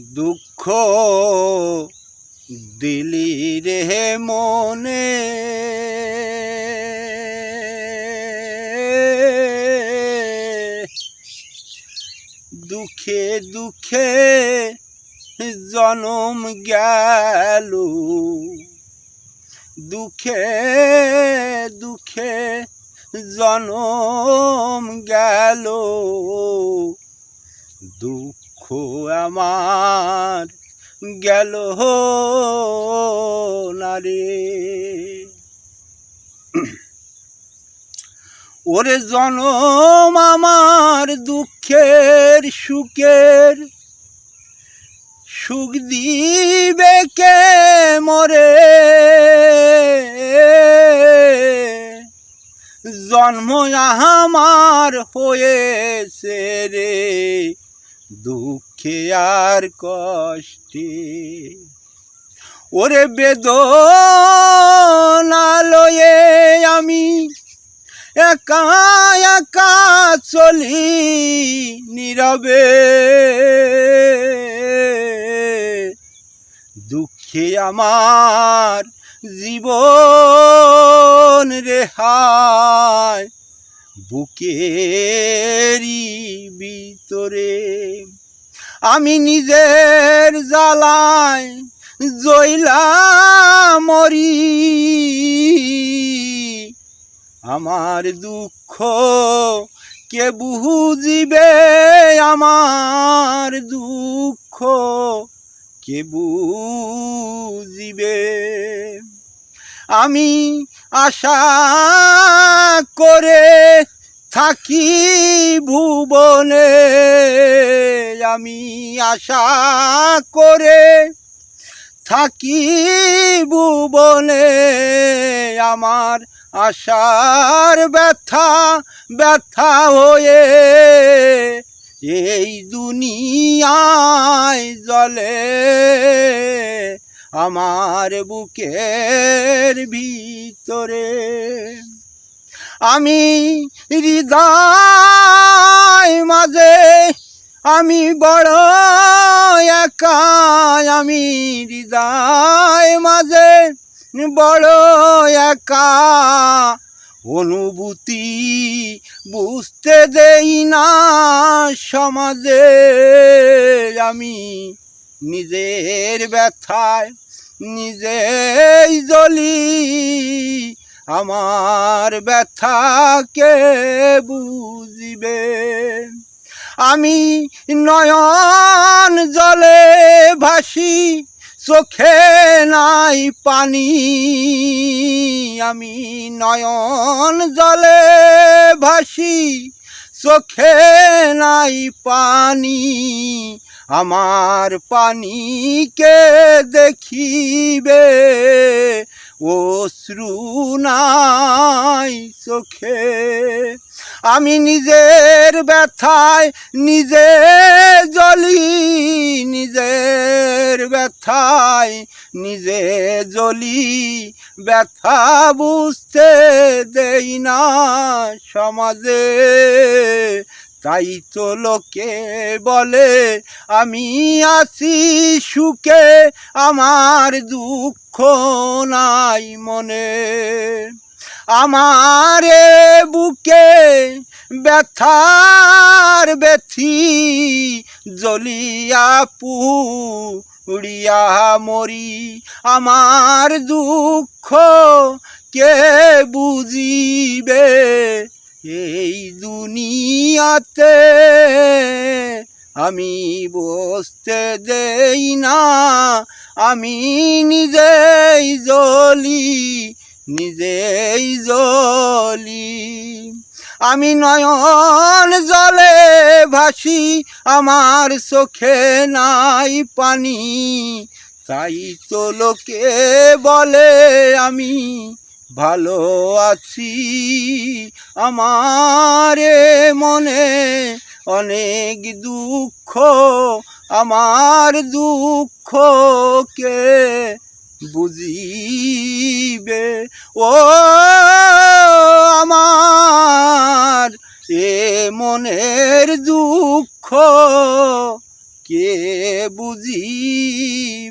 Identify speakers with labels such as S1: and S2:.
S1: দুঃখ দিলি রে মনে। দুঃখে দুঃখে জনম গেল। দুঃখে দুঃখে জনম গেল। দুঃখ আমার গেল না রে ওরে জনম আমার দুঃখের, সুখের। সুখ দিবে কে মরে? জন্ম আমার হয়েছে রে। দুঃখে আর কষ্টে। ওরে বেদনা লয়ে আমি একা একা চলি নীরবে। দুঃখে আমার জীবন রেহায় বুকেরই ভিতরে আমি নিজের জ্বালায় জইলা মরি। আমার দুঃখ কে বুঝিবে? আমার দুঃখ কে বুঝিবে? আমি আশা করে থাকি ভুবনে, আমি আশা করে থাকি ভুবনে, আমার আশার ব্যথা ব্যথা হয়ে এই দুনিয়ায় জলে আমার বুকের ভিতরে। আমি হৃদয় মাঝে, আমি বড় একা আমি হৃদয় মাঝে, বড় একা অনুভূতি বুঝতে দেই না সমাজে, আমি নিজের ব্যথায় নিজেই জ্বলি। আমার ব্যথাকে বুঝিবে? আমি নয়ন জলে ভাসি, চোখে নাই পানি। আমি নয়ন জলে ভাসি, চোখে নাই পানি। আমার পানিকে দেখিবে। অশ্রু নাই চোখে। আমি নিজের ব্যথায় নিজে জ্বলি, নিজের ব্যথায় নিজে জ্বলি। ব্যথা বুঝতে দেই না সমাজে। তাই তো লোকে বলে, আমি আছি সুখে, আমার দুঃখ নাই মনে। আমারে বুকে ব্যথার ব্যথি জ্বলিয়া পুড়িয়া মরি। আমার দুঃখ কে বুঝিবে? এই দুনিয়াতে আমি বসতে দেই না, আমি নিজেই জ্বলি নিজেই জ্বলি আমি নয়ন জলে ভাসি, আমার চোখে নাই পানি, তাই তো লোকে বলে আমি ভালো আছি আমার মনে। অনেক দুঃখ, আমার দুঃখকে বুঝিবে? ও আমার, এ মনের দুঃখ কে কে বুঝি